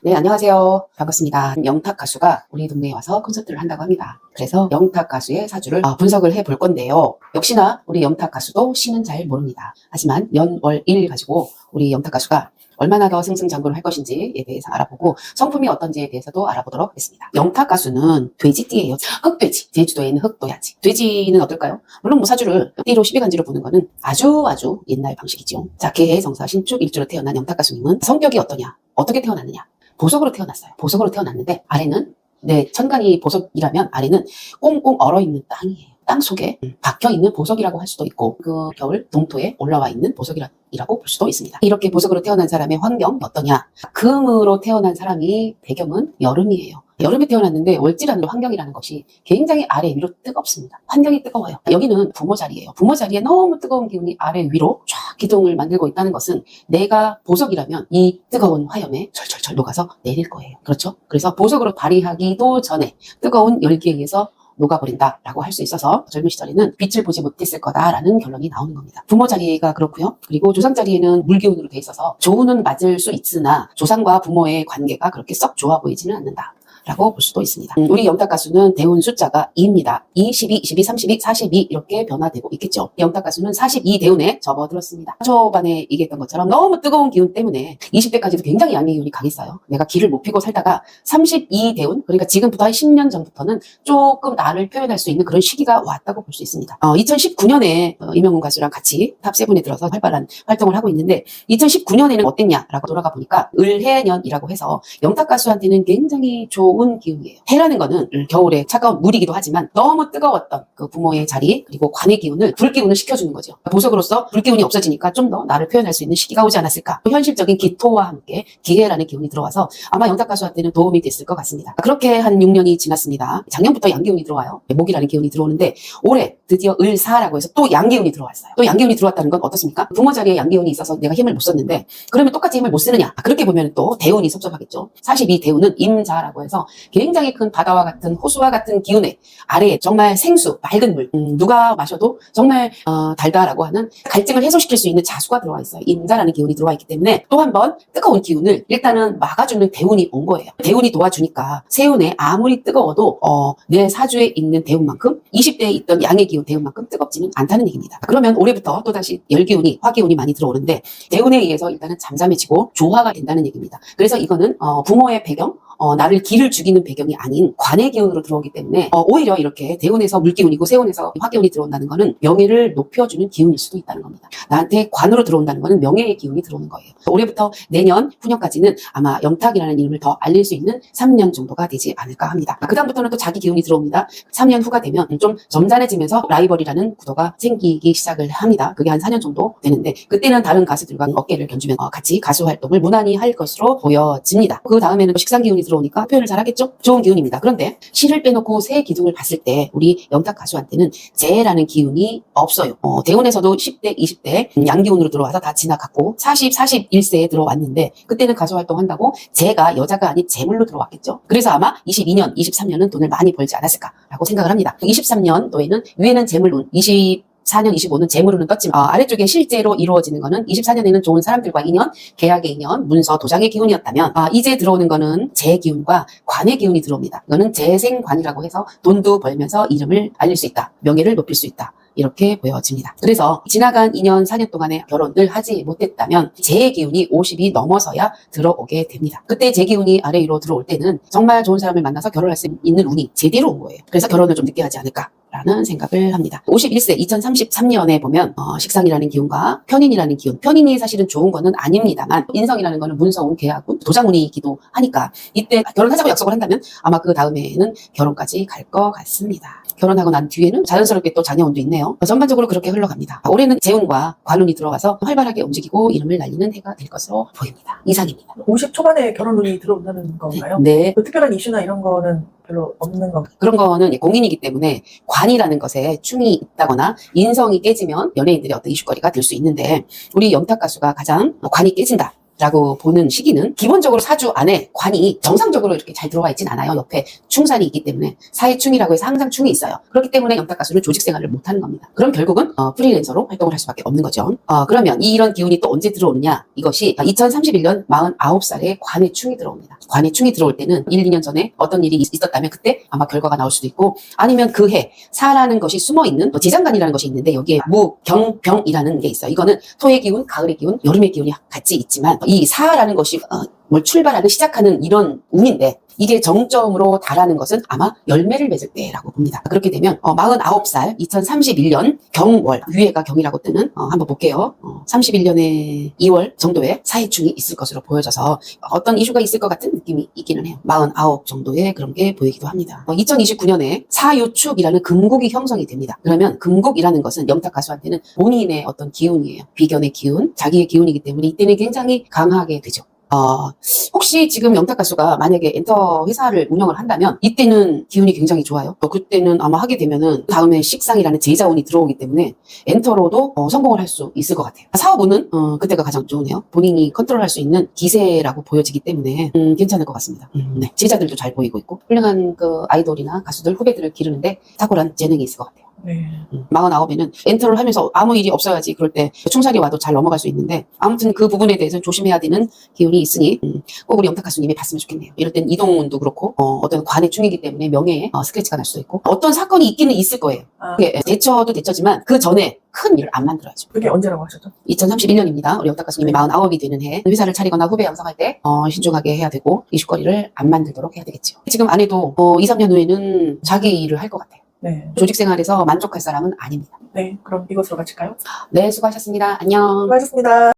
네, 안녕하세요. 반갑습니다. 영탁 가수가 우리 동네에 와서 콘서트를 한다고 합니다. 그래서 영탁 가수의 사주를 어, 분석을 해 볼 건데요. 역시나 우리 영탁 가수도 시는 잘 모릅니다. 하지만 연, 월, 일 가지고 우리 영탁 가수가 얼마나 더 승승장구를 할 것인지에 대해서 알아보고 성품이 어떤지에 대해서도 알아보도록 하겠습니다. 영탁 가수는 돼지띠예요. 흑돼지. 제주도에 있는 흑도야지. 돼지는 어떨까요? 물론 뭐 사주를 띠로 12간지로 보는 거는 아주 아주 옛날 방식이죠. 자, 개해 성사 신축 일주로 태어난 영탁 가수님은 성격이 어떠냐? 어떻게 태어났느냐? 보석으로 태어났어요. 보석으로 태어났는데 아래는 네, 천간이 보석이라면 아래는 꽁꽁 얼어있는 땅이에요. 땅 속에 박혀 있는 보석이라고 할 수도 있고 그 겨울 동토에 올라와 있는 보석이라고 볼 수도 있습니다. 이렇게 보석으로 태어난 사람의 환경 어떠냐? 금으로 태어난 사람이 배경은 여름이에요. 여름에 태어났는데 월지라는 환경이라는 것이 굉장히 아래 위로 뜨겁습니다. 환경이 뜨거워요. 여기는 부모 자리예요. 부모 자리에 너무 뜨거운 기운이 아래 위로 쫙 기둥을 만들고 있다는 것은 내가 보석이라면 이 뜨거운 화염에 철철철 녹아서 내릴 거예요. 그렇죠? 그래서 보석으로 발휘하기도 전에 뜨거운 열기에 의해서 녹아버린다라고 할 수 있어서 젊은 시절에는 빛을 보지 못했을 거다라는 결론이 나오는 겁니다. 부모 자리가 그렇고요. 그리고 조상 자리에는 물기운으로 돼 있어서 조우는 맞을 수 있으나 조상과 부모의 관계가 그렇게 썩 좋아 보이지는 않는다. 라고 볼 수도 있습니다. 음, 우리 영탁 가수는 대운 숫자가 2입니다. 2, 12, 22, 32, 42 이렇게 변화되고 있겠죠. 영탁 가수는 42 대운에 접어들었습니다. 초반에 얘기했던 것처럼 너무 뜨거운 기운 때문에 20대까지도 굉장히 양의 기운이 강했어요. 내가 기를 못 피고 살다가 32 대운, 그러니까 지금부터 한 10년 전부터는 조금 나를 표현할 수 있는 그런 시기가 왔다고 볼 수 있습니다. 어, 2019년에 이명훈 가수랑 같이 탑7에 들어서 활발한 활동을 하고 있는데 2019년에는 어땠냐라고 돌아가 보니까 을해년이라고 해서 영탁 가수한테는 굉장히 좋은 기운이에요. 해라는 거는 겨울에 차가운 물이기도 하지만 너무 뜨거웠던 그 부모의 자리 그리고 관의 기운을 불 기운을 식혀주는 거죠. 보석으로서 불 기운이 없어지니까 좀 더 나를 표현할 수 있는 시기가 오지 않았을까. 현실적인 기토와 함께 기해라는 기운이 들어와서 아마 영탁 가수한테는 도움이 됐을 것 같습니다. 그렇게 한 6년이 지났습니다. 작년부터 양기운이 들어와요. 목이라는 기운이 들어오는데 올해 드디어 을사라고 해서 또 양기운이 들어왔어요. 또 양기운이 들어왔다는 건 어떻습니까? 부모 자리에 양기운이 있어서 내가 힘을 못 썼는데 그러면 똑같이 힘을 못 쓰느냐? 아, 그렇게 보면 또 대운이 섭섭하겠죠. 42 대운은 임자라고 해서 굉장히 큰 바다와 같은 호수와 같은 기운에 아래에 정말 생수, 맑은 물, 음, 누가 마셔도 정말 어, 달다라고 하는 갈증을 해소시킬 수 있는 자수가 들어와 있어요. 임자라는 기운이 들어와 있기 때문에 또 한 번 뜨거운 기운을 일단은 막아주는 대운이 온 거예요. 대운이 도와주니까 세운에 아무리 뜨거워도 어, 내 사주에 있는 대운만큼 20대에 있던 양의 기운 대운만큼 뜨겁지는 않다는 얘기입니다. 그러면 올해부터 또다시 열기운이 화기운이 많이 들어오는데 대운에 의해서 일단은 잠잠해지고 조화가 된다는 얘기입니다. 그래서 이거는 어, 부모의 배경 어, 나를 기를 죽이는 배경이 아닌 관의 기운으로 들어오기 때문에 어, 오히려 이렇게 대운에서 물기운이고 세운에서 화기운이 들어온다는 거는 명예를 높여주는 기운일 수도 있다는 겁니다. 나한테 관으로 들어온다는 거는 명예의 기운이 들어오는 거예요. 올해부터 내년 후년까지는 아마 영탁이라는 이름을 더 알릴 수 있는 3년 정도가 되지 않을까 합니다. 그 다음부터는 또 자기 기운이 들어옵니다. 3년 후가 되면 좀 점잖해지면서 라이벌이라는 구도가 생기기 시작을 합니다. 그게 한 4년 정도 되는데 그때는 다른 가수들과 어깨를 견주면 어, 같이 가수 활동을 무난히 할 것으로 보여집니다. 그 다음에는 또 식상 기운이 들어 오니까 표현을 잘하겠죠? 좋은 기운입니다. 그런데 실을 빼놓고 새 기둥을 봤을 때 우리 영탁 가수한테는 재라는 기운이 없어요. 어, 대운에서도 10대, 20대 음, 양기운으로 들어와서 다 지나갔고 40, 41세에 들어왔는데 그때는 가수 활동한다고 재가 여자가 아닌 재물로 들어왔겠죠. 그래서 아마 22년, 23년은 돈을 많이 벌지 않았을까라고 생각을 합니다. 23년도에는 위에는 재물운, 20 4년, 25는 재물로는 떴지만 어, 아래쪽에 실제로 이루어지는 거는 24년에는 좋은 사람들과 인연, 계약의 인연, 문서, 도장의 기운이었다면 아, 이제 들어오는 거는 재 기운과 관의 기운이 들어옵니다. 이거는 재생관이라고 해서 돈도 벌면서 이름을 알릴 수 있다. 명예를 높일 수 있다. 이렇게 보여집니다. 그래서 지나간 2년, 4년 동안에 결혼을 하지 못했다면 재 기운이 50이 넘어서야 들어오게 됩니다. 그때 재 기운이 아래 위로 들어올 때는 정말 좋은 사람을 만나서 결혼할 수 있는 운이 제대로 온 거예요. 그래서 결혼을 좀 늦게 하지 않을까. 라는 생각을 합니다. 51세 2033년에 보면 어, 식상이라는 기운과 편인이라는 기운 편인이 사실은 좋은 거는 아닙니다만 인성이라는 거는 문서운 계약운 도장운이기도 하니까 이때 결혼하자고 약속을 한다면 아마 그 다음에는 결혼까지 갈 것 같습니다. 결혼하고 난 뒤에는 자연스럽게 또 자녀운도 있네요. 전반적으로 그렇게 흘러갑니다. 올해는 재운과 관운이 들어와서 활발하게 움직이고 이름을 날리는 해가 될 것으로 보입니다. 이상입니다. 50 초반에 결혼운이 들어온다는 건가요? 네. 그 특별한 이슈나 이런 거는 별로 없는 건가요? 그런 거는 공인이기 때문에 관이라는 것에 충이 있다거나 인성이 깨지면 연예인들의 어떤 이슈거리가 될 수 있는데 우리 영탁 가수가 가장 관이 깨진다. 라고 보는 시기는 기본적으로 사주 안에 관이 정상적으로 이렇게 잘 들어와 있진 않아요. 옆에 충산이 있기 때문에 사회충이라고 해서 항상 충이 있어요. 그렇기 때문에 영탁 가수는 조직 생활을 못 하는 겁니다. 그럼 결국은 어, 프리랜서로 활동을 할 수밖에 없는 거죠. 어, 그러면 이런 기운이 또 언제 들어오느냐? 이것이 2031년 49살에 관의 충이 들어옵니다. 관의 충이 들어올 때는 1, 2년 전에 어떤 일이 있- 있었다면 그때 아마 결과가 나올 수도 있고 아니면 그 해 사라는 것이 숨어 있는 지장간이라는 것이 있는데 여기에 무경병이라는 게 있어요. 이거는 토의 기운, 가을의 기운, 여름의 기운이 같이 있지만 이 사라는 것이 어, 뭘 출발하는 시작하는 이런 운인데 이게 정점으로 달하는 것은 아마 열매를 맺을 때라고 봅니다. 그렇게 되면 어, 49살 2031년 경월 위에가 경이라고 뜨는 어, 한번 볼게요. 어, 31년의 2월 정도에 사회충이 있을 것으로 보여져서 어떤 이슈가 있을 것 같은 느낌이 있기는 해요. 49 정도의 그런 게 보이기도 합니다. 2029년에 사유축이라는 금국이 형성이 됩니다. 그러면 금국이라는 것은 영탁 가수한테는 본인의 어떤 기운이에요. 비견의 기운, 자기의 기운이기 때문에 이때는 굉장히 강하게 되죠. 어, 혹시 지금 영탁 가수가 만약에 엔터 회사를 운영을 한다면 이때는 기운이 굉장히 좋아요. 어, 그때는 아마 하게 되면은 다음에 식상이라는 제자운이 들어오기 때문에 엔터로도 어, 성공을 할 수 있을 것 같아요. 사업운은 어, 그때가 가장 좋으네요. 본인이 컨트롤할 수 있는 기세라고 보여지기 때문에 음, 괜찮을 것 같습니다. 음, 네. 제자들도 잘 보이고 있고 훌륭한 그 아이돌이나 가수들 후배들을 기르는데 탁월한 재능이 있을 것 같아요. 네. 음, 49에는 엔터를 하면서 아무 일이 없어야지 그럴 때 충살이 와도 잘 넘어갈 수 있는데 아무튼 그 부분에 대해서 조심해야 되는 기운이 있으니 음, 꼭 우리 영탁 가수님이 봤으면 좋겠네요. 이럴 땐 이동운도 그렇고 어, 떤 관의 충이기 때문에 명예에 어, 스크래치가 날 수도 있고 어떤 사건이 있기는 있을 거예요. 아, 그게 대처도 대처지만 그 전에 큰 일을 안 만들어야죠. 그게 언제라고 하셨죠? 2031년입니다. 우리 영탁 가수님이 49이 되는 해 회사를 차리거나 후배 양성할 때 어, 신중하게 해야 되고 이슈거리를 안 만들도록 해야 되겠죠. 지금 안 해도 어, 2, 3년 후에는 자기 일을 할 것 같아요. 네. 조직 생활에서 만족할 사람은 아닙니다. 네. 그럼 이것으로 마칠까요? 네, 수고하셨습니다. 안녕. 수고하셨습니다.